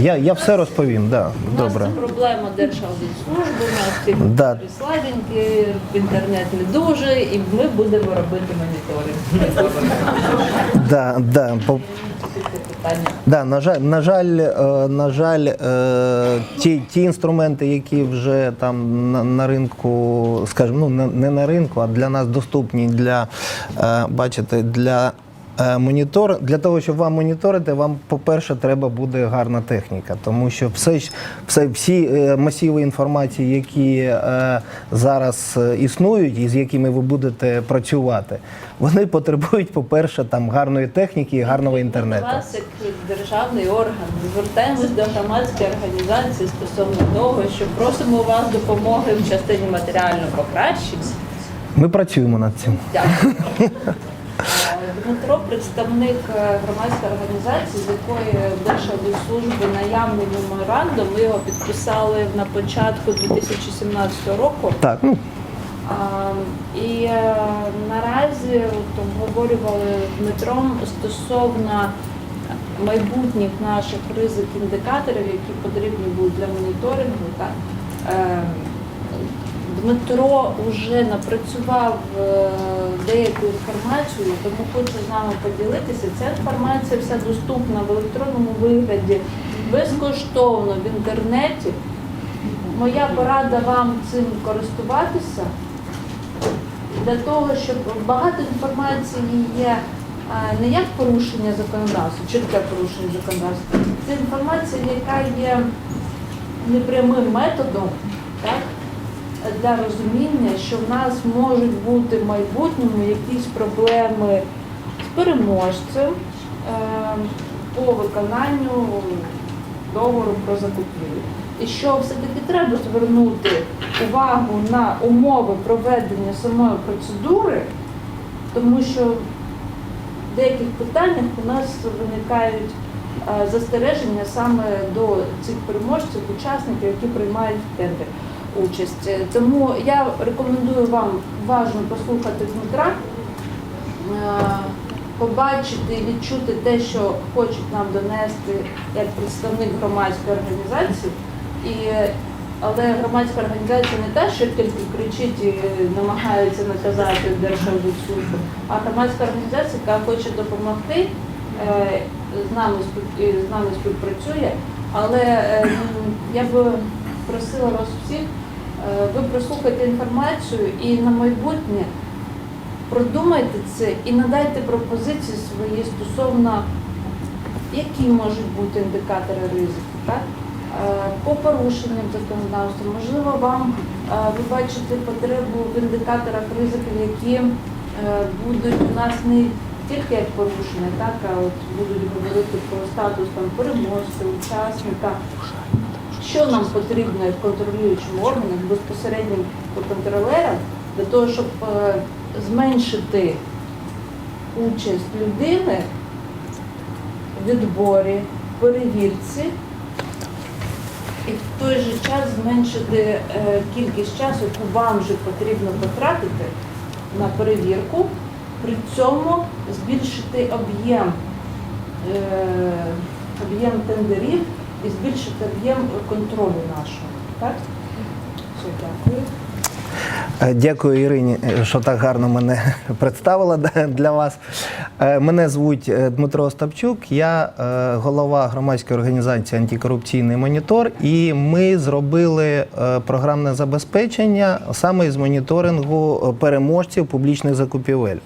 Я, я все розповім, да. У нас Добре. це проблема Держаудитслужби, у нас всі Да. слабенькі, в інтернет не дуже, і ми будемо робити моніторинг. Да, да. по- питання. Да, на жаль, на жаль, е, на жаль, е, ті, ті інструменти, які вже там на, на ринку, скажімо, ну не, не на ринку, а для нас доступні для е, бачите, для. Е, Монітор для того, щоб вам моніторити, вам, по-перше, треба буде гарна техніка, тому що все, все всі е, масиви інформації, які е, зараз існують і з якими ви будете працювати, вони потребують, по-перше, там гарної техніки і гарного інтернету. Вас, як державний орган, звертаємось до громадської організації стосовно того, що просимо у вас допомоги в частині матеріального покращення. Ми працюємо над цим. Дякую. Е, Дмитро, представник е, громадської організації, з якої Держаудитслужби наявний меморандум. Ми його підписали на початку 2017 року. Так, ну А, І е, наразі от, обговорювали з Дмитром стосовно майбутніх наших ризик індикаторів, які потрібні будуть для моніторингу. Так. Е, Дмитро вже напрацював е, деяку інформацію, тому хочу з нами поділитися. Ця інформація вся доступна в електронному вигляді, безкоштовно в інтернеті. Моя порада вам цим користуватися для того, щоб багато інформації є не як порушення законодавства, чітке порушення законодавства. Це інформація, яка є непрямим методом, так, для розуміння, що в нас можуть бути в майбутньому якісь проблеми з переможцем е, по виконанню договору про закупівлю. І що все-таки треба звернути увагу на умови проведення самої процедури, тому що в деяких питаннях у нас виникають е, застереження саме до цих переможців, учасників, які приймають тендер участь. Тому я рекомендую вам уважно послухати Дмитра, е, побачити і відчути те, що хочуть нам донести як представник громадської організації. І, але громадська організація не та, що тільки кричить і намагається наказати Держаудитслужбу, а громадська організація, яка хоче допомогти, е, з нами, з нами співпрацює. Але е, я би просила вас всіх, е, ви прослухайте інформацію і на майбутнє продумайте це і надайте пропозиції свої стосовно, які можуть бути індикатори ризику. Так? Е, По порушенням законодавства, можливо, вам е, ви бачите потребу в індикаторах ризиків, які будуть у нас не тільки як порушення, так, а от будуть говорити про статус там, переможця, учасника. Що нам потрібно як контролюючим органам, безпосередньо по контролерам, для того, щоб е, зменшити участь людини в відборі, перевірці і в той же час зменшити е, кількість часу, яку вам вже потрібно потратити на перевірку, при цьому збільшити об'єм е, об'єм тендерів і збільшити об'єм контролю нашого. Так? Все, дякую. Е, Дякую Ірині, е, що так гарно мене представила для вас. Е, Мене звуть Дмитро Остапчук, я голова громадської організації Антикорупційний монітор, і ми зробили програмне забезпечення саме з моніторингу переможців публічних закупівель.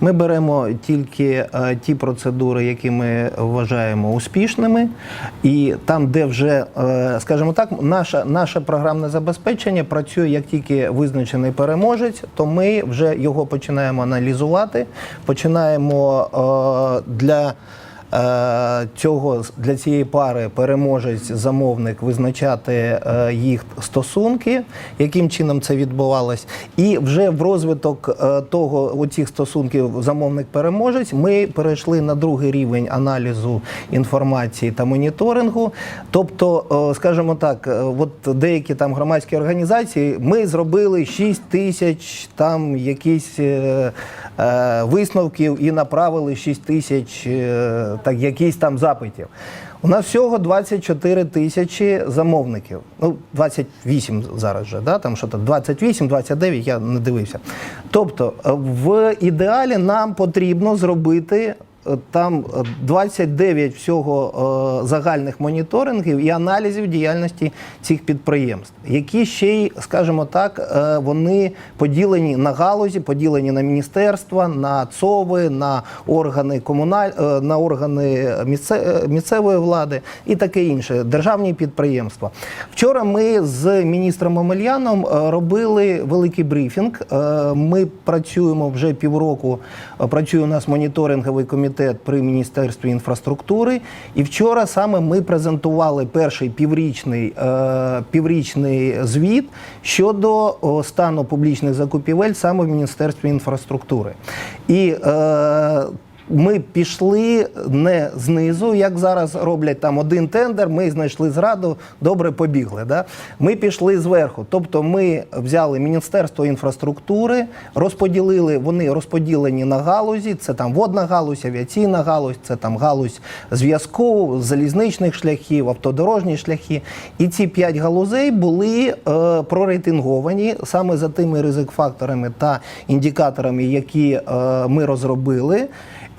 Ми беремо тільки ті процедури, які ми вважаємо успішними, і там, де вже, скажімо так, наше, наше програмне забезпечення працює як тільки визначений переможець, то ми вже його починаємо аналізувати, починаємо е, для. Е, Цього для цієї пари переможець замовник визначати е, їх стосунки, яким чином це відбувалось, і вже в розвиток е, того оцих стосунків замовник-переможець ми перейшли на другий рівень аналізу інформації та моніторингу. Тобто, скажімо так, от деякі там громадські організації ми зробили 6 тисяч там якісь висновків і направили 6 тисяч так, якісь там запитів. У нас всього 24 тисячі замовників. Ну, 28 зараз вже, да? там що то 28, 29, я не дивився. Тобто, е, в ідеалі нам потрібно зробити там е, 29 всього е, загальних моніторингів і аналізів діяльності цих підприємств, які ще й, скажімо так, е, вони поділені на галузі, поділені на міністерства, на ЦОВи, на органи комуналь... е, на органи місце... е, місцевої влади і таке інше, державні підприємства. Вчора ми з міністром Омельяном е, робили великий брифінг. Е, Ми працюємо вже півроку. е, Працює у нас моніторинговий комітет при міністерстві інфраструктури. І вчора саме ми презентували перший піврічний, е, піврічний звіт щодо стану публічних закупівель саме в міністерстві інфраструктури. І е, ми пішли не знизу, як зараз роблять там один тендер. Ми знайшли зраду, добре побігли. Да? Ми пішли зверху. Тобто, ми взяли Міністерство інфраструктури, розподілили, вони розподілені на галузі. Це там водна галузь, авіаційна галузь, це там галузь зв'язку, залізничних шляхів, автодорожні шляхи. І ці п'ять галузей були е, прорейтинговані саме за тими ризик-факторами та індикаторами, які е, ми розробили.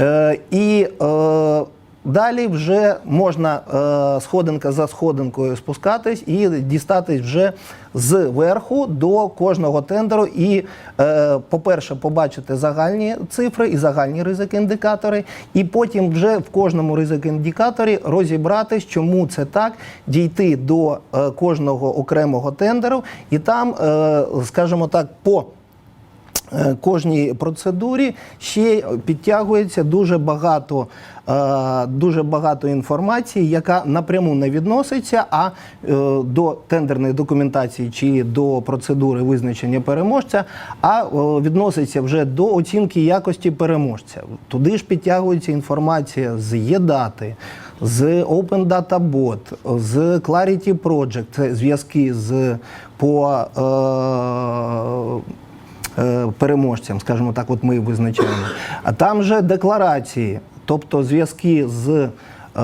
Е, і е, далі вже можна е, сходинка за сходинкою спускатись і дістатись вже зверху до кожного тендеру. І, по-перше, побачити загальні цифри і загальні ризик-індикатори, і потім вже в кожному ризик-індикаторі розібратись, чому це так, дійти до кожного окремого тендеру, і там, скажімо так, по кожній процедурі ще підтягується дуже багато, е, дуже багато інформації, яка напряму не відноситься, а е, до тендерної документації чи до процедури визначення переможця, а е, відноситься вже до оцінки якості переможця. Туди ж підтягується інформація з ЄДАТи. З Open Data Bot, з Clarity Project, це зв'язки з по е, е, переможцям, скажімо так, от ми визначаємо. А там же декларації, тобто зв'язки з е, е,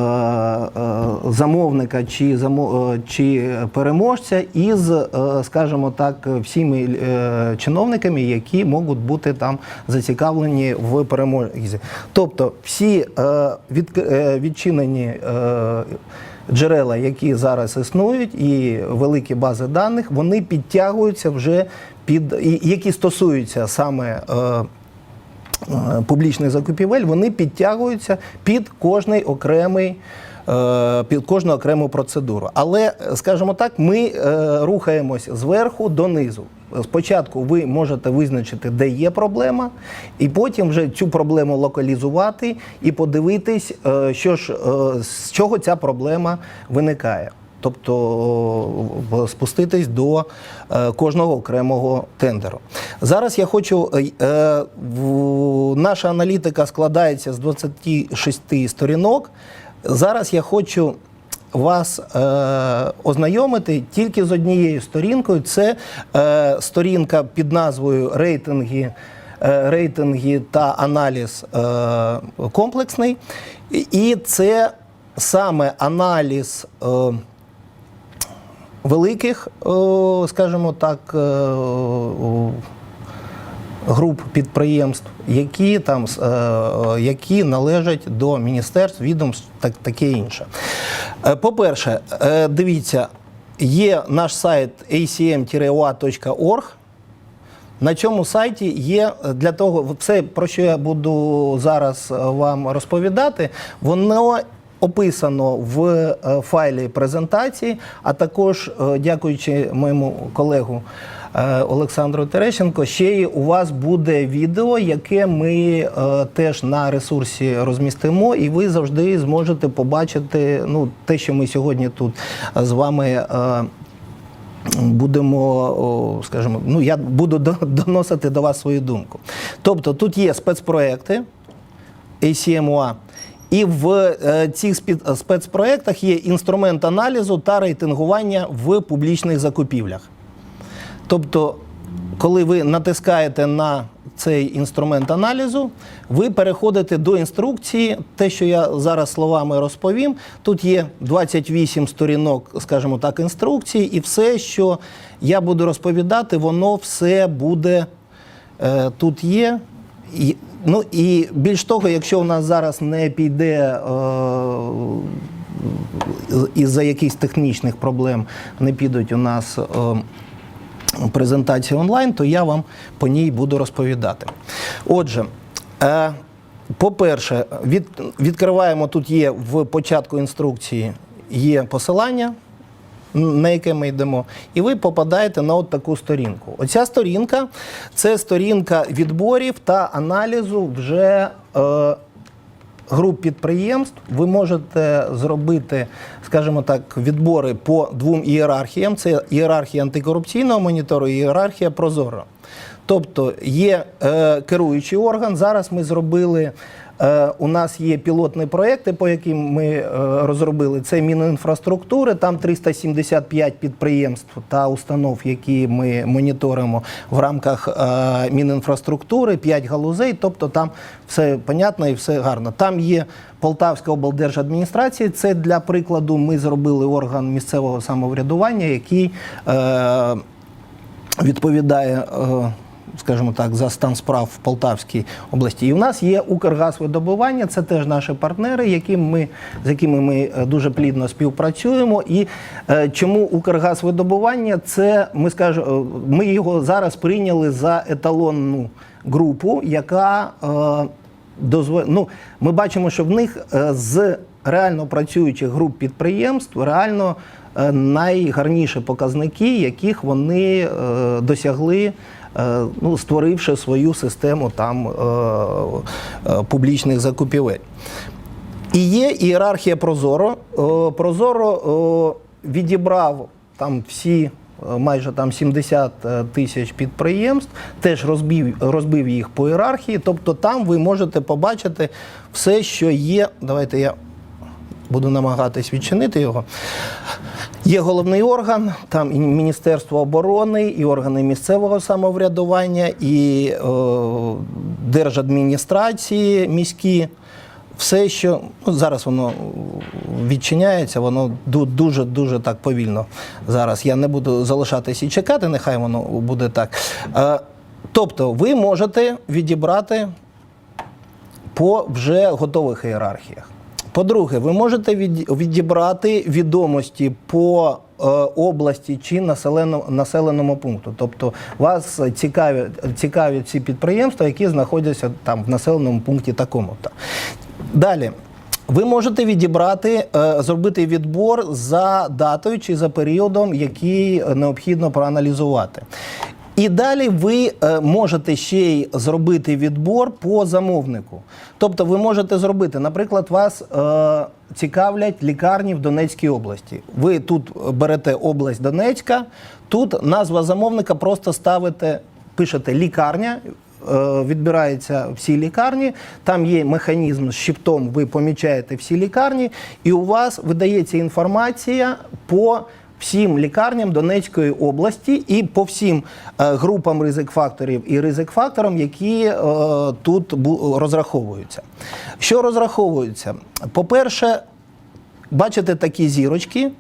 замовника чи, е, чи переможця із, е, скажімо так, всіми е, чиновниками, які можуть бути там зацікавлені в перемозі. Тобто всі е, від, е, відчинені. Джерела, які зараз існують, і великі бази даних, вони підтягуються вже під які стосуються саме. е, е, Публічних закупівель вони підтягуються під кожний окремий. е, Під кожну окрему процедуру. Але, скажімо так, ми рухаємось зверху донизу. Спочатку ви можете визначити, де є проблема, і потім вже цю проблему локалізувати і подивитись, е, що ж, е, з чого ця проблема виникає. Тобто спуститись до е, кожного окремого тендеру. Зараз я хочу. наша аналітика складається з 26 сторінок. Зараз я хочу вас е, ознайомити тільки з однією сторінкою. Це е, сторінка під назвою рейтинги. е, Рейтинги та аналіз е, комплексний. І- це саме аналіз е, великих, е, скажімо так, е, груп підприємств, які там е, які належать до міністерств, відомств, так таке інше. Е, По-перше, е, дивіться, є наш сайт acm-oa.org. На цьому сайті є для того, все, про що я буду зараз вам розповідати, воно описано в файлі презентації, а також, дякуючи моєму колегу Олександру Терещенко, ще й у вас буде відео, яке ми е, теж на ресурсі розмістимо, і ви завжди зможете побачити ну, те, що ми сьогодні тут з вами. е, будемо, скажімо, ну я буду доносити до вас свою думку. Тобто тут є спецпроекти ACMUA, і в е, цих спецпроектах є інструмент аналізу та рейтингування в публічних закупівлях. Тобто, коли ви натискаєте на цей інструмент аналізу, ви переходите до інструкції. Те, що я зараз словами розповім, тут є 28 сторінок, скажімо так, інструкції, і все, що я буду розповідати, воно все буде е, тут є. І, ну і більш того, якщо у нас зараз не піде е, із-за якихось технічних проблем, не підуть у нас. Е, презентації онлайн, то я вам по ній буду розповідати. Отже, е, по-перше, від, відкриваємо тут є в початку інструкції є посилання, на яке ми йдемо, і ви попадаєте на от таку сторінку. Оця сторінка це сторінка відборів та аналізу вже. Е, груп підприємств ви можете зробити, скажімо так, відбори по двом ієрархіям: це ієрархія антикорупційного монітору і ієрархія Прозоро. Тобто є е, керуючий орган. Зараз ми зробили. Е, у нас є пілотні проекти, по яким ми е, розробили. Це Мінінфраструктури, там 375 підприємств та установ, які ми моніторимо в рамках е, Мінінфраструктури, 5 галузей. Тобто там все понятно і все гарно. Там є Полтавська облдержадміністрація. Це для прикладу. Ми зробили орган місцевого самоврядування, який е, відповідає. Е, скажімо так, за стан справ в Полтавській області. І у нас є Укргазвидобування, це теж наші партнери, яким ми, з якими ми е, дуже плідно співпрацюємо. І е, чому Укргазвидобування? Це ми скажемо, ми його зараз прийняли за еталонну групу, яка е, дозво... ну, ми бачимо, що в них з реально працюючих груп підприємств реально найгарніші показники, яких вони досягли. Е, Ну, створивши свою систему там е, е, публічних закупівель. І є ієрархія Прозоро. Прозоро відібрав там всі. Майже там 70 тисяч підприємств, теж розбив, розбив їх по ієрархії. Тобто там ви можете побачити все, що є. Давайте я буду намагатись відчинити його. Є головний орган, там і Міністерство оборони, і органи місцевого самоврядування, і е, держадміністрації міські. Все, що ну, зараз воно відчиняється, воно дуже дуже так повільно. Зараз я не буду залишатися і чекати, нехай воно буде так. Е, тобто, ви можете відібрати по вже готових ієрархіях. По-друге, ви можете відібрати відомості по е, області чи населеному, населеному пункту. Тобто вас цікавлять, цікавлять ці підприємства, які знаходяться там в населеному пункті такому-то. Далі. Ви можете відібрати, е, зробити відбор за датою чи за періодом, який необхідно проаналізувати. І далі ви е, можете ще й зробити відбор по замовнику. Тобто ви можете зробити, наприклад, вас е, цікавлять лікарні в Донецькій області. Ви тут берете область Донецька, тут назва замовника просто ставите, пишете лікарня. е, Відбираються всі лікарні, там є механізм з щиптом, ви помічаєте всі лікарні, і у вас видається інформація по всім лікарням Донецької області і по всім е, групам ризик-факторів і ризик-факторам, які е, тут розраховуються. Що розраховується? По-перше, бачите такі зірочки,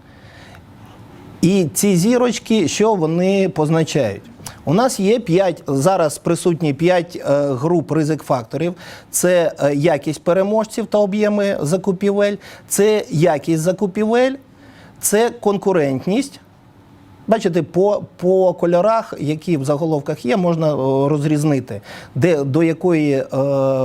і ці зірочки, що вони позначають? У нас є 5, зараз присутні 5 груп ризик-факторів. Це е, якість переможців та об'єми закупівель, це якість закупівель, це конкурентність. Бачите, по, по кольорах, які в заголовках є, можна розрізнити, де до якої е,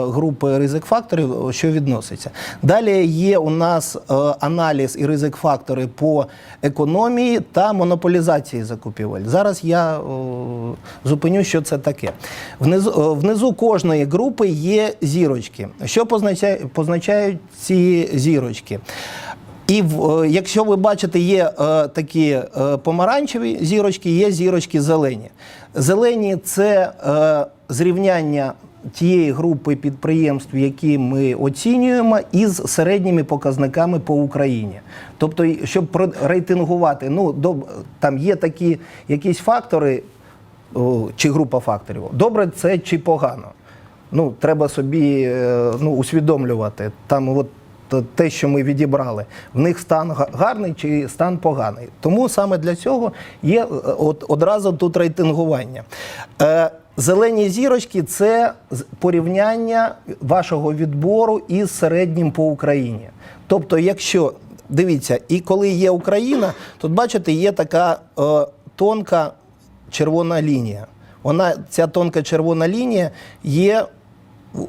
групи ризик-факторів що відноситься. Далі є у нас е, аналіз і ризик-фактори по економії та монополізації закупівель. Зараз я о, зупиню, що це таке. Внизу, о, внизу кожної групи є зірочки. Що позначає, позначають ці зірочки? І е, якщо ви бачите, є е, такі е, помаранчеві зірочки, є зірочки зелені. Зелені це зрівняння тієї групи підприємств, які ми оцінюємо, із середніми показниками по Україні. Тобто, щоб рейтингувати, ну до там є такі якісь фактори. чи група факторів. Добре це чи погано. Ну, треба собі ну, усвідомлювати. Там от те, що ми відібрали, в них стан гарний чи стан поганий. Тому саме для цього є е, от, одразу тут рейтингування. Е, Зелені зірочки це порівняння вашого відбору із середнім по Україні. Тобто, якщо дивіться, і коли є Україна, тут бачите, є така е, тонка червона лінія. Вона, ця тонка червона лінія є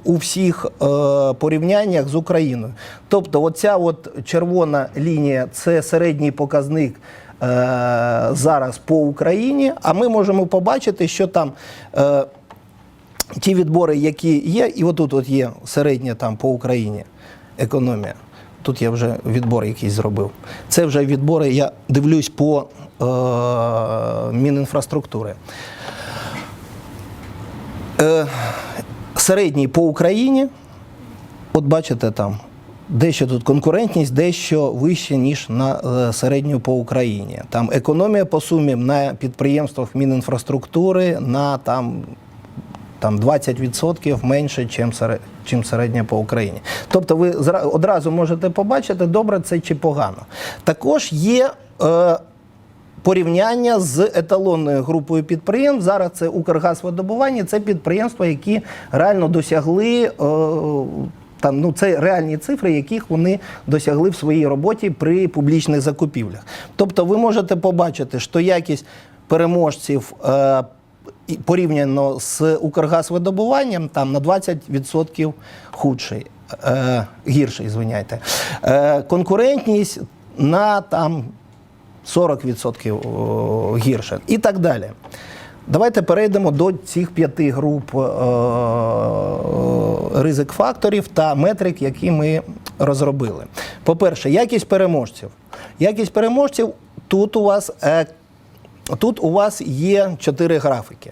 у- всіх е, порівняннях з Україною. Тобто, оця от червона лінія це середній показник. е, Зараз по Україні, а ми можемо побачити, що там е, ті відбори, які є, і отут от є середня там по Україні економія. Тут я вже відбор якийсь зробив. Це вже відбори, я дивлюсь по е, Мінінфраструктури. Е, середній по Україні, от бачите там, дещо тут конкурентність, дещо вище, ніж на е, середню по Україні. Там економія по сумі на підприємствах Мінінфраструктури на там там 20% менше, чим серед- чим середня по Україні. Тобто ви одразу можете побачити, добре це чи погано. Також є е, порівняння з еталонною групою підприємств. Зараз це Укргазвидобування, це підприємства, які реально досягли. Е, там, ну, це реальні цифри, яких вони досягли в своїй роботі при публічних закупівлях. Тобто ви можете побачити, що якість переможців е, порівняно з Укргазвидобуванням там на 20% худший, е, гірший, звиняйте. Е, конкурентність на там 40% гірше і так далі. Давайте перейдемо до цих п'яти груп е, ризик факторів та метрик, які ми розробили. По-перше, якість переможців. Якість переможців тут у вас е, Тут у вас є чотири графіки.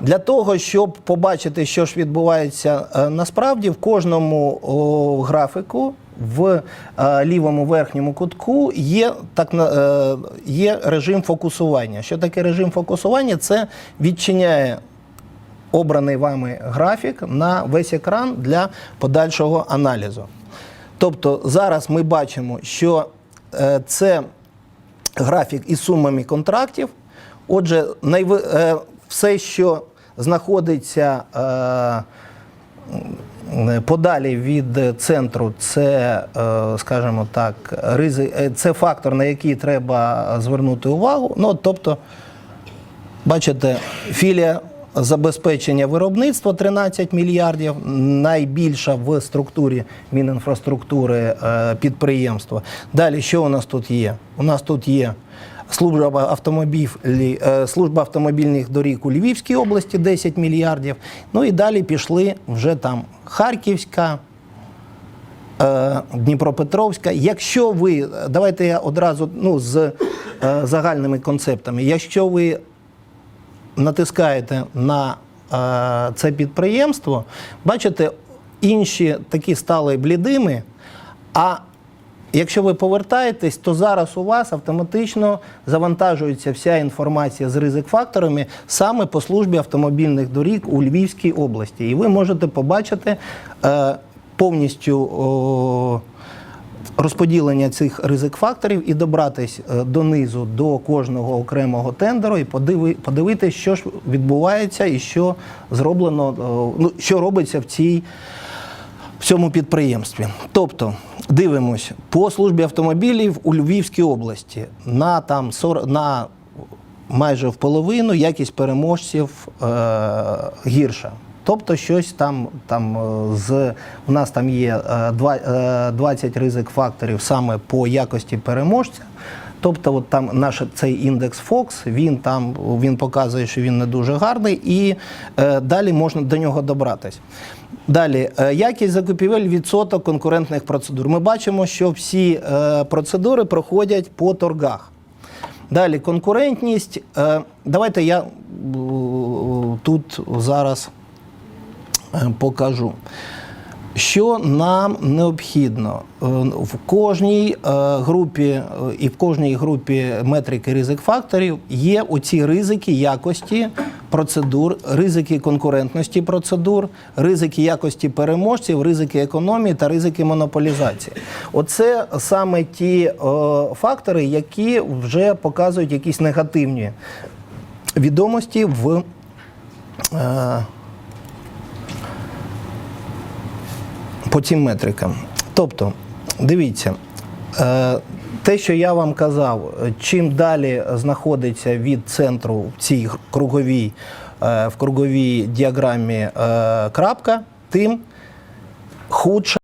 Для того, щоб побачити, що ж відбувається е, насправді, в кожному графіку в е, лівому верхньому кутку є, так, е, є режим фокусування. Що таке режим фокусування? Це відчиняє обраний вами графік на весь екран для подальшого аналізу. Тобто зараз ми бачимо, що е, це графік із сумами контрактів. Отже, все, що знаходиться подалі від центру, це, е, скажімо так, ризи, е, це фактор, на який треба звернути увагу. Ну, тобто, Бачите, філія забезпечення виробництва 13 мільярдів, найбільша в структурі Мінінфраструктури е, підприємства. Далі, що у нас тут є? У нас тут є служба, автомобіль, е, служба автомобільних доріг у Львівській області 10 мільярдів. Ну і далі пішли вже там Харківська. Е, Дніпропетровська. Якщо ви, давайте я одразу ну, з е, загальними концептами, якщо ви натискаєте на е, це підприємство, бачите, інші такі стали блідими. А якщо ви повертаєтесь, то зараз у вас автоматично завантажується вся інформація з ризик-факторами саме по службі автомобільних доріг у Львівській області. І ви можете побачити е, повністю. О, розподілення цих ризик-факторів і добратись е, донизу до кожного окремого тендеру і подиви, подивитися, що ж відбувається і що зроблено, ну, що робиться в цій. В цьому підприємстві. Тобто дивимось по службі автомобілів у Львівській області на там 40, на майже в половину якість переможців е, гірша. Тобто щось там, там е, з у нас там є е, два- е, 20 ризик факторів саме по якості переможця. Тобто, от там наш цей індекс Fox, він там він показує, що він не дуже гарний, і е, далі можна до нього добратись. Далі, е, якість закупівель, відсоток конкурентних процедур. Ми бачимо, що всі е, процедури проходять по торгах. Далі конкурентність. Е, давайте я тут зараз покажу. Що нам необхідно в кожній групі і в кожній групі метрики ризик факторів є оці ризики якості процедур, ризики конкурентності процедур, ризики якості переможців, ризики економії та ризики монополізації. Оце саме ті е, фактори, які вже показують якісь негативні відомості в. Е, по цим метрикам. Тобто, дивіться, е, те, що я вам казав, е, чим далі знаходиться від центру в цій круговій, е, в круговій діаграмі е, крапка, тим худша